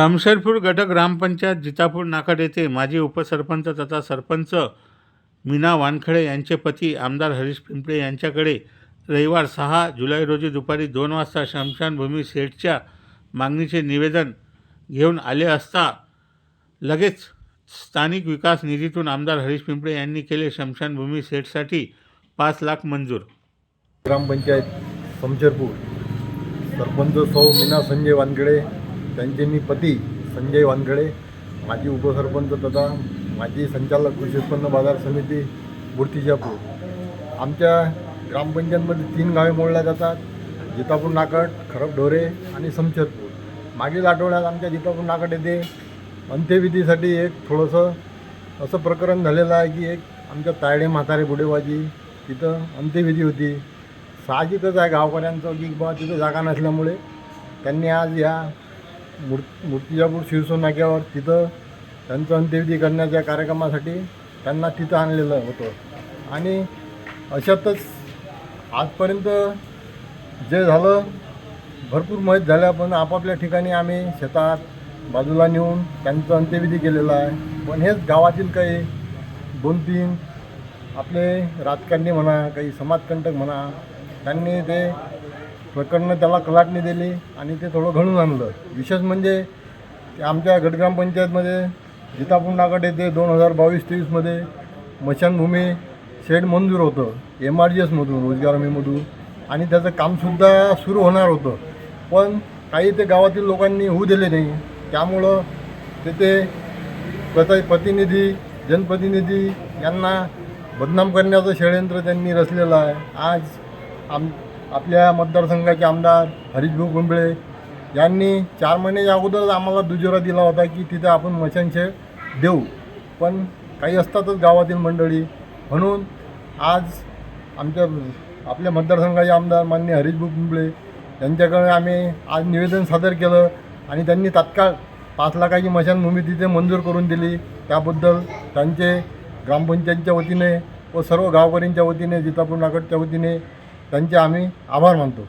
सामशेरपूर गट ग्रामपंचायत जितापूर नाकाड येथे माजी उपसरपंच तथा सरपंच मीना वानखडे यांचे पती आमदार हरीश पिंपळे यांच्याकडे रविवार सहा जुलै रोजी दुपारी दोन वाजता शमशानभूमी सेटच्या मागणीचे निवेदन घेऊन आले असता लगेच स्थानिक विकास निधीतून आमदार हरीश पिंपळे यांनी केले शमशानभूमी सेटसाठी पाच लाख मंजूर. ग्रामपंचायत समशेरपूर सरपंच सौ मीना संजय वानखेडे त्यांचे मी पती संजय वानखडे माजी उपसरपंच तथा माजी संचालक कृषी उत्पन्न बाजार समिती मूर्तिजापूर आमच्या ग्रामपंचायतमध्ये तीन गावे मोडल्या जातात जितापूर नाकट खरब ढोरे आणि समशेरपूर मागील आठवड्यात आमच्या जितापूर नाकट येथे अंत्यविधीसाठी एक थोडंसं असं प्रकरण झालेलं आहे की एक आमच्या तायडे म्हातारे बुडेबाजी तिथं अंत्यविधी होती. साहजिकच आहे गावकऱ्यांचं की बा तिथं जागा नसल्यामुळे त्यांनी आज या मूर् मूर्तिजापूर शिवसोनाक्यावर तिथं त्यांचं अंत्यविधी करण्याच्या कार्यक्रमासाठी त्यांना तिथं आणलेलं होतं. आणि अशातच आजपर्यंत जे झालं भरपूर मदत झाल्या पण आपापल्या ठिकाणी आम्ही शेतात बाजूला नेऊन त्यांचं अंत्यविधी केलेला आहे. पण हेच गावातील काही दोन तीन आपले राजकारणी म्हणा काही समाजकंटक म्हणा त्यांनी ते प्रकरणं त्याला कलाटणी दिली आणि ते थोडं घडून आणलं. विशेष म्हणजे ते आमच्या गटग्रामपंचायतमध्ये जितापूर ते दोन हजार बावीस तेवीसमध्ये मशानभूमी शेड मंजूर होतं. एम आर जी एसमधून रोजगार हमीमधून. आणि त्याचं कामसुद्धा सुरू होणार होतं. पण काही ते गावातील लोकांनी होऊ दिले नाही. त्यामुळं तेथे प्रत प्रतिनिधी जनप्रतिनिधी यांना बदनाम करण्याचं षडयंत्र त्यांनी रचलेलं आहे. आज आम आपल्या मतदारसंघाचे आमदार हरीशभाऊ कुंबळे यांनी चार महिन्याच्या अगोदरच आम्हाला दुजोरा दिला होता की तिथे आपण मशांचे देऊ. पण काही असतातच गावातील मंडळी. म्हणून आज आमच्या आपल्या मतदारसंघाचे आमदार माननीय हरीशभाऊ कुंबळे यांच्याकडे आम्ही आज निवेदन सादर केलं आणि त्यांनी तात्काळ पाच लाखाची मशानभूमी तिथे मंजूर करून दिली. त्याबद्दल त्यांचे ग्रामपंचायतच्या वतीने व सर्व गावकऱ्यांच्या वतीने जितापूर नागडच्या वतीने त्यांचे आम्ही आभार मानतो.